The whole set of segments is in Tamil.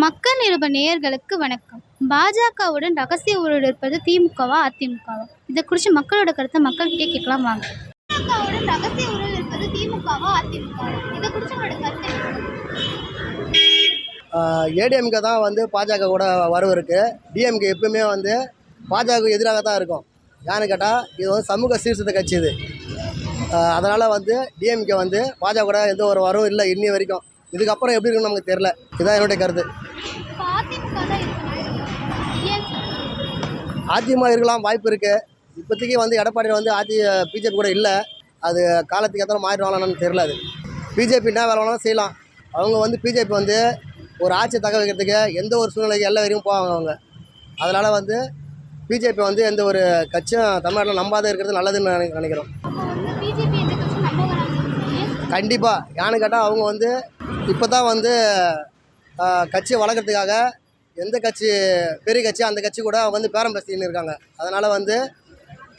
மக்கள் நிருப நேயர்களுக்கு வணக்கம். பாஜகவுடன் ரகசிய உறவில் இருப்பது திமுகவா அதிமுகவா? இதை குறித்து மக்களோட கருத்தை மக்கள்கிட்டே கேட்கலாம் வாங்க. பாஜகவுடன் ரகசிய உறவில் இருப்பது திமுகவா அதிமுகவா? இதை குறித்து உங்களோட கருத்து ஏடிஎம்கே தான் வந்து பாஜக கூட வரவு இருக்குது டிஎம்கே எப்பவுமே வந்து பாஜக எதிராக தான் இருக்கும். ஏன்னு கேட்டால் இது வந்து சமூக சீர்திருத்த கட்சி இது. அதனால் வந்து டிஎம்கே வந்து பாஜக கூட எந்த ஒரு வரவும் இல்லை இன்னி வரைக்கும். இதுக்கப்புறம் எப்படி இருக்குன்னு நமக்கு தெரில இதுதான் என்னுடைய கருத்து. அதிமுக இருக்கலாம் வாய்ப்பு இருக்குது இப்போதைக்கு வந்து எடப்பாடி வந்து அதி பிஜேபி கூட இல்லை. அது காலத்துக்கு எத்தனை மாறிடுவாங்கன்னு தெரில அது. பிஜேபி என்ன வேலை வேணாலும் செய்யலாம். அவங்க வந்து பிஜேபி வந்து ஒரு ஆட்சி தக்க வைக்கிறதுக்கு எந்த ஒரு சூழ்நிலைக்கு எல்லா வரையும் போவாங்க அவங்க. அதனால் வந்து பிஜேபி வந்து எந்த ஒரு கட்சியும் தமிழ்நாட்டில் நம்பாத இருக்கிறது நல்லதுன்னு நினை- நினைக்கிறோம்? கண்டிப்பாக ஏன்னு கேட்டால் அவங்க வந்து இப்போ தான் வந்து கட்சியை வளர்க்குறதுக்காக எந்த கட்சி பெரிய கட்சி அந்த கட்சி கூட அவங்க வந்து பேரம் பேசின்னு இருக்காங்க. அதனால் வந்து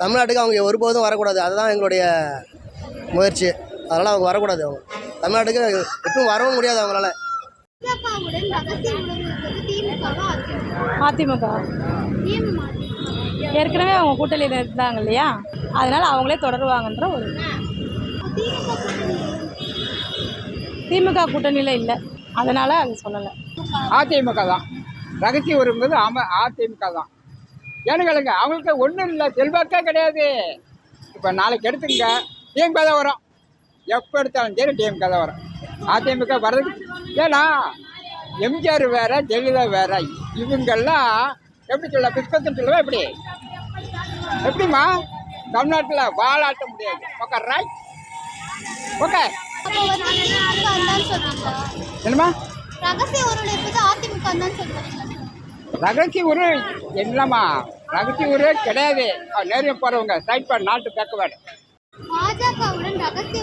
தமிழ்நாட்டுக்கு அவங்க ஒருபோதும் வரக்கூடாது. அதுதான் எங்களுடைய முயற்சி. அதனால் அவங்க வரக்கூடாது அவங்க. தமிழ்நாட்டுக்கு எப்பவும் வரவும் முடியாது அவங்களால. அதிமுக. ஏற்கனவே அவங்க கூட்டணியில் இருந்தாங்க இல்லையா? அதனால் அவங்களே தொடருவாங்கன்ற ஒரு திமுக கூட்டணியில் இல்லை. அதனால் அது சொல்லலை. அதிமுக தான். ரகசிய வரும்போது ஆம அதிமுக தான். ஏன்னு கேளுங்க அவங்களுக்கு ஒன்றும் இல்லை செல்வாக்கே கிடையாது. இப்போ நாளைக்கு எடுத்துங்க டிஎம்க தான் வரும். எப்போ எடுத்தாலும் சரி டிஎம்க தான் வரும். அதிமுக வர்றதுக்கு ஏன்னா எம்ஜிஆர் வேற ஜெயலலிதா வேற இவங்கெல்லாம் எப்படி சொல்ல பிஸ்கத்துன்னு சொல்லுவா எப்படி? எப்படிம்மா? தமிழ்நாட்டில் வாழாட்ட முடியாது. ஓகே ரைட் ஓகே என்னம்மா? ரகசிய இருப்பது அதிமுக தான் ரகசிய உரு என்னம்மா ரகசிய உரு கிடையாது. அவ நேரில் போகிறவங்க சைட் பண்ண நாட்டு தக்கவாடு பாஜகவுடன் ரகசிய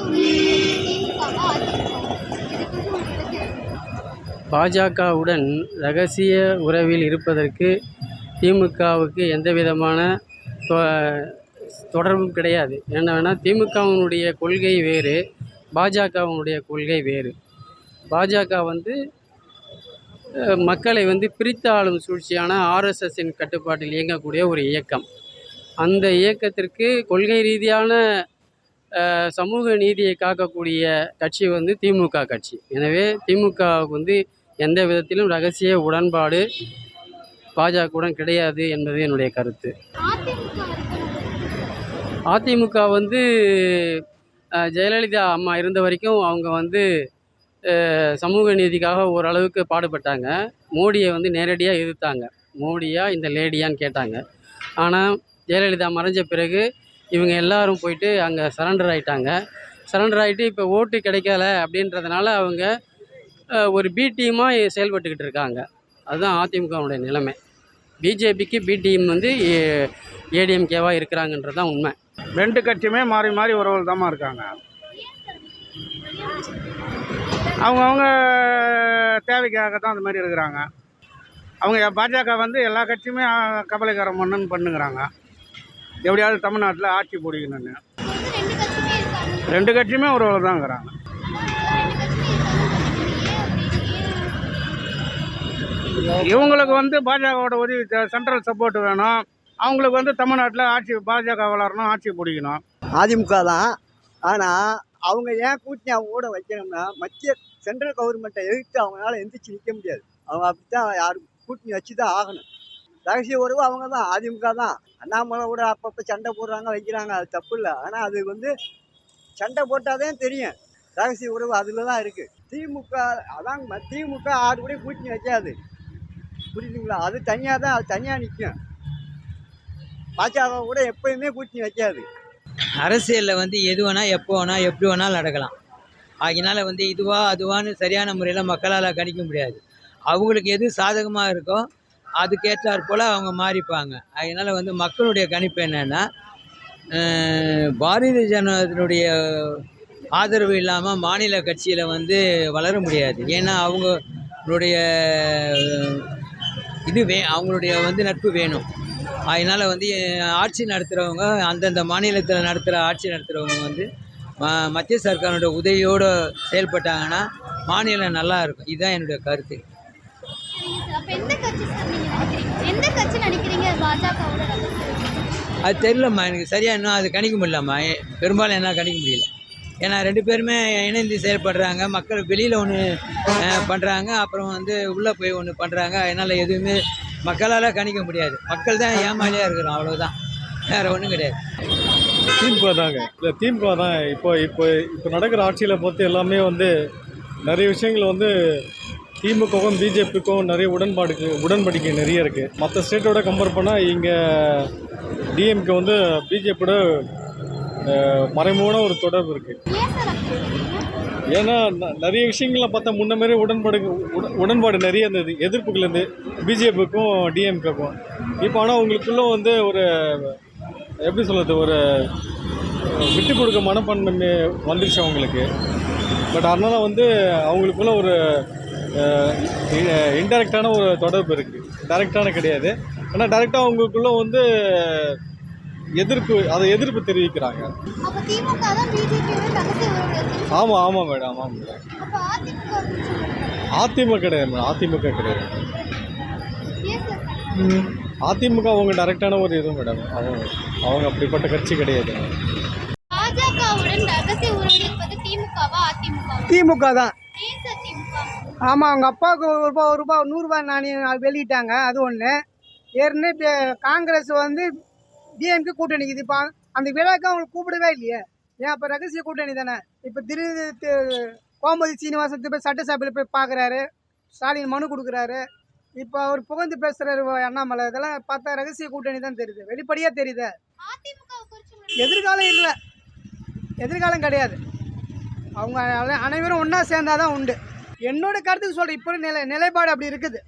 பாஜகவுடன் ரகசிய உறவில் இருப்பதற்கு திமுகவுக்கு எந்த விதமான தொ- தொடர்பும் கிடையாது. என்னவேனா திமுகவினுடைய கொள்கை வேறு. பாஜகவினுடைய கொள்கை வேறு. பாஜக வந்து மக்களை வந்து பிரித்து ஆளும் சூழ்ச்சியான ஆர்எஸ்எஸ்ஸின் கட்டுப்பாட்டில் இயங்கக்கூடிய ஒரு இயக்கம். அந்த இயக்கத்திற்கு கொள்கை ரீதியான சமூக நீதியை காக்கக்கூடிய கட்சி வந்து திமுக கட்சி. எனவே திமுகவுக்கு வந்து எந்த விதத்திலும் ரகசிய உடன்பாடு பாஜகவுடன் கிடையாது என்பது என்னுடைய கருத்து. அதிமுக வந்து ஜெயலலிதா அம்மா இருந்த வரைக்கும் அவங்க வந்து சமூக நீதிக்காக ஓரளவுக்கு பாடுபட்டாங்க. மோடியை வந்து நேரடியாக எதிர்த்தாங்க. மோடியா இந்த லேடியான்னு கேட்டாங்க. ஆனால் ஜெயலலிதா மறைஞ்ச பிறகு இவங்க எல்லாரும் போயிட்டு அங்கே சரண்டர் ஆகிட்டாங்க சரண்டர் ஆகிட்டு இப்போ ஓட்டு கிடைக்கல அப்படின்றதுனால அவங்க ஒரு பி டீமாக செயல்பட்டுக்கிட்டு இருக்காங்க. அதுதான் அதிமுகவுடைய நிலைமை. பிஜேபிக்கு பி டீம் வந்து ஏடிஎம்கேவாக இருக்கிறாங்கன்றது தான் உண்மை. ரெண்டு கட்சியுமே மாறி மாறி உறவுகள் தாம்மா இருக்காங்க. அவங்கவுங்க தேவைக்காக தான் அந்த மாதிரி இருக்கிறாங்க. அவங்க பாஜக வந்து எல்லா கட்சியுமே ஆ, கபலீகரம் பண்ணுன்னு பண்ணுங்கிறாங்க எப்படியாவது தமிழ்நாட்டில் ஆட்சி பிடிக்கணும்னு ரெண்டு கட்சியுமே ஒரு தான் இருக்கிறாங்க. தாங்கிறாங்க இவங்களுக்கு வந்து பாஜகவோட உதவி சென்ட்ரல் சப்போர்ட் வேணும். அவங்களுக்கு வந்து தமிழ்நாட்டில் ஆட்சி பாஜக வளரணும் ஆட்சி பிடிக்கணும். அதிமுக தான். ஆனால் அவங்க ஏன் கூட்டணி அவங்க கூட வைக்கணும்னா மத்திய சென்ட்ரல் கவர்மெண்ட்டை எதிர்த்து அவங்களால எந்திரிச்சு நிற்க முடியாது. அவங்க அப்படித்தான் யாரும் கூட்டணி வச்சு தான் ஆகணும். ரகசிய உறவு அவங்க தான் அதிமுக தான். அண்ணாமலை கூட அப்பப்போ சண்டை போடுறாங்க வைக்கிறாங்க அது தப்பு இல்லை. ஆனால் அது வந்து சண்டை போட்டால் தெரியும். ரகசிய உறவு அதில் தான் இருக்குது திமுக அதான் திமுக ஆறு கூட கூட்டணி வைக்காது. புரியுதுங்களா? அது தனியாக தான் அது தனியாக நிற்கும் பாஜக கூட எப்பயுமே கூட்டணி வைக்காது. அரசியலில் வந்து எது வேணால் எப்போ வேணால் எப்படி வேணாலும் நடக்கலாம். அதனால் வந்து இதுவா அதுவான்னு சரியான முறையில் மக்களால் கணிக்க முடியாது. அவங்களுக்கு எது சாதகமாக இருக்கோ அதுக்கேற்றாற் போல் அவங்க மாறிப்பாங்க. அதனால் வந்து மக்களுடைய கணிப்பு என்னென்னா பாரதிய ஜனதாவினுடைய ஆதரவு இல்லாமல் மாநில கட்சியில் வந்து வளர முடியாது. ஏன்னா அவங்களுடைய இது வே அவங்களுடைய வந்து நட்பு வேணும். அதனால் வந்து ஆட்சி நடத்துகிறவங்க அந்தந்த மாநிலத்தில் நடத்துகிற ஆட்சி நடத்துகிறவங்க வந்து ம மத்திய சர்க்காரோட உதவியோடு செயல்பட்டாங்கன்னா மாநிலம் நல்லா இருக்கும். இதுதான் என்னுடைய கருத்து. அது தெரியலம்மா எனக்கு சரியாக இன்னும் அது கணிக்க முடியலம்மா. பெரும்பாலும் என்ன கணிக்க முடியல. ஏன்னா ரெண்டு பேருமே இணைந்து செயல்படுறாங்க. மக்கள் வெளியில் ஒன்று பண்ணுறாங்க அப்புறம் வந்து உள்ளே போய் ஒன்று பண்ணுறாங்க அதனால் எதுவுமே மக்களால் கணிக்க முடியாது. மக்கள் தான் ஏமாலியாக இருக்கிறோம் அவ்வளோதான் வேறு ஒன்றும் கிடையாது. திமுக தாங்க. இல்லை திமுக தான் இப்போ இப்போ இப்போ நடக்கிற ஆட்சியில் பார்த்து எல்லாமே வந்து நிறைய விஷயங்கள் வந்து திமுகவும் பிஜேபிக்கும் நிறைய உடன்பாடுக்கு உடன்படிக்கை நிறைய இருக்குது மற்ற ஸ்டேட்டோட கம்பேர் பண்ணால் இங்கே டிஎம்கே வந்து பிஜேபியோட மறைமுகமான ஒரு தொடர்பு இருக்குது ஏன்னா ந- நிறைய விஷயங்கள பார்த்தா முன்ன மாதிரி உடன்பாடு உடன்பாடு நிறைய இருந்தது. எதிர்ப்புகள் பிஜேபிக்கும் டிஎம்கேக்கும். இப்போ ஆனால் அவங்களுக்குள்ள வந்து ஒரு எப்படி சொல்கிறது ஒரு விட்டு கொடுக்க மனப்பான்மை வந்துருச்சு அவங்களுக்கு. பட் அதனால் வந்து அவங்களுக்குள்ள ஒரு இன்டெரக்டான ஒரு தொடர்பு இருக்குது டைரெக்டான கிடையாது. ஆனால் டைரெக்டாக அவங்களுக்குள்ள வந்து எதிர்ப்பு அதை எதிர்ப்பு தெரிவிக்கிறாங்க. ஆமாம் ஆமாம் மேடம் ஆமாம் மேடம். அதிமுக கிடையாது மேடம் அதிமுக கிடையாது. அதிமுக அவங்க டைரக்டான ஒரு இது மேடம். அவங்க அவங்க அப்படிப்பட்ட கட்சி கிடையாது. திமுக தான். ஆமாம் அவங்க அப்பாவுக்கு ஒரு ரூபா ஒரு ரூபா நூறுரூபா நாணயம் வெளியிட்டாங்க அது ஒன்று ஏற்கனவே காங்கிரஸ் வந்து டிஎம்கே கூட்டணி இது இப்போ அந்த விழாக்கு அவங்களுக்கு கூப்பிடவே இல்லையே. ஏன் அப்போ ரகசிய கூட்டணி தானே? இப்போ திரு கோமதி சீனிவாசன் போய் சட்டசபையில் போய் பார்க்குறாரு ஸ்டாலின் மனு கொடுக்குறாரு. இப்போ அவர் புகழ்ந்து பேசுகிறாரு அண்ணாமலை. இதெல்லாம் பார்த்தா ரகசிய கூட்டணி தான் தெரியுது. வெளிப்படையாக தெரியுது? எதிர்காலம் இல்லை. எதிர்காலம் கிடையாது. அவங்க அனைவரும் ஒன்றா சேர்ந்தாதான் உண்டு. என்னோடய கருத்துக்கு சொல்கிறேன் இப்போ நிலை நிலைப்பாடு அப்படி இருக்குது.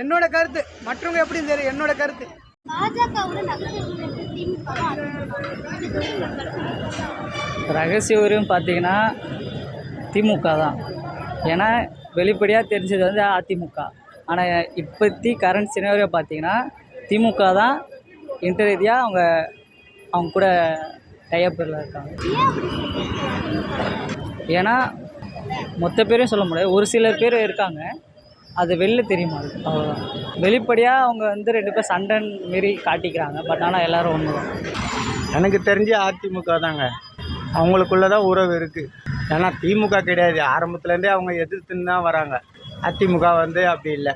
என்னோட கருத்து. மற்றவங்க எப்படின்னு தெரியும் என்னோடய கருத்து. ரகசிய உரிமை பார்த்தீங்கன்னா திமுக தான். ஏன்னா வெளிப்படையாக தெரிஞ்சது வந்து அதிமுக. ஆனால் இப்போத்தி கரண்ட் சினாரியோ பார்த்தீங்கன்னா திமுக தான் இன்டர்ரீதியாக அவங்க அவங்க கூட டைப்பில் இருக்காங்க. ஏன்னா மொத்த பேரையும் சொல்ல முடியாது. ஒரு சில பேர் இருக்காங்க. அது வெளில தெரியுமா? அவ்வளோதான் வெளிப்படையாக அவங்க வந்து ரெண்டு பேர் சண்டைன்னு மாரி காட்டிக்கிறாங்க. பட் ஆனால் எல்லாரும் ஒன்று தான். எனக்கு தெரிஞ்சு அதிமுக தாங்க. அவங்களுக்குள்ள தான் உறவு இருக்குது ஏன்னா திமுக கிடையாது. ஆரம்பத்துலேருந்தே அவங்க எதிர்த்துன்னு தான் வராங்க. அதிமுக வந்து அப்படி இல்லை.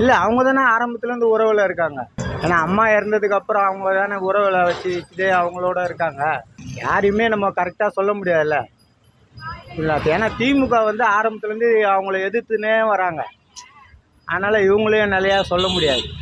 இல்லை அவங்க தானே ஆரம்பத்துலேருந்து உறவில் இருக்காங்க. ஏன்னா அம்மா இறந்ததுக்கு அப்புறம் அவங்க தானே உறவில் வச்சு வச்சுட்டு அவங்களோட இருக்காங்க. யாரையுமே நம்ம கரெக்டாக சொல்ல முடியாதுல்ல. இல்லை ஏன்னா திமுக வந்து ஆரம்பத்துலேருந்து அவங்கள எதிர்த்துனே வராங்க. அதனால் இவங்களையும் நிலையாக சொல்ல முடியாது.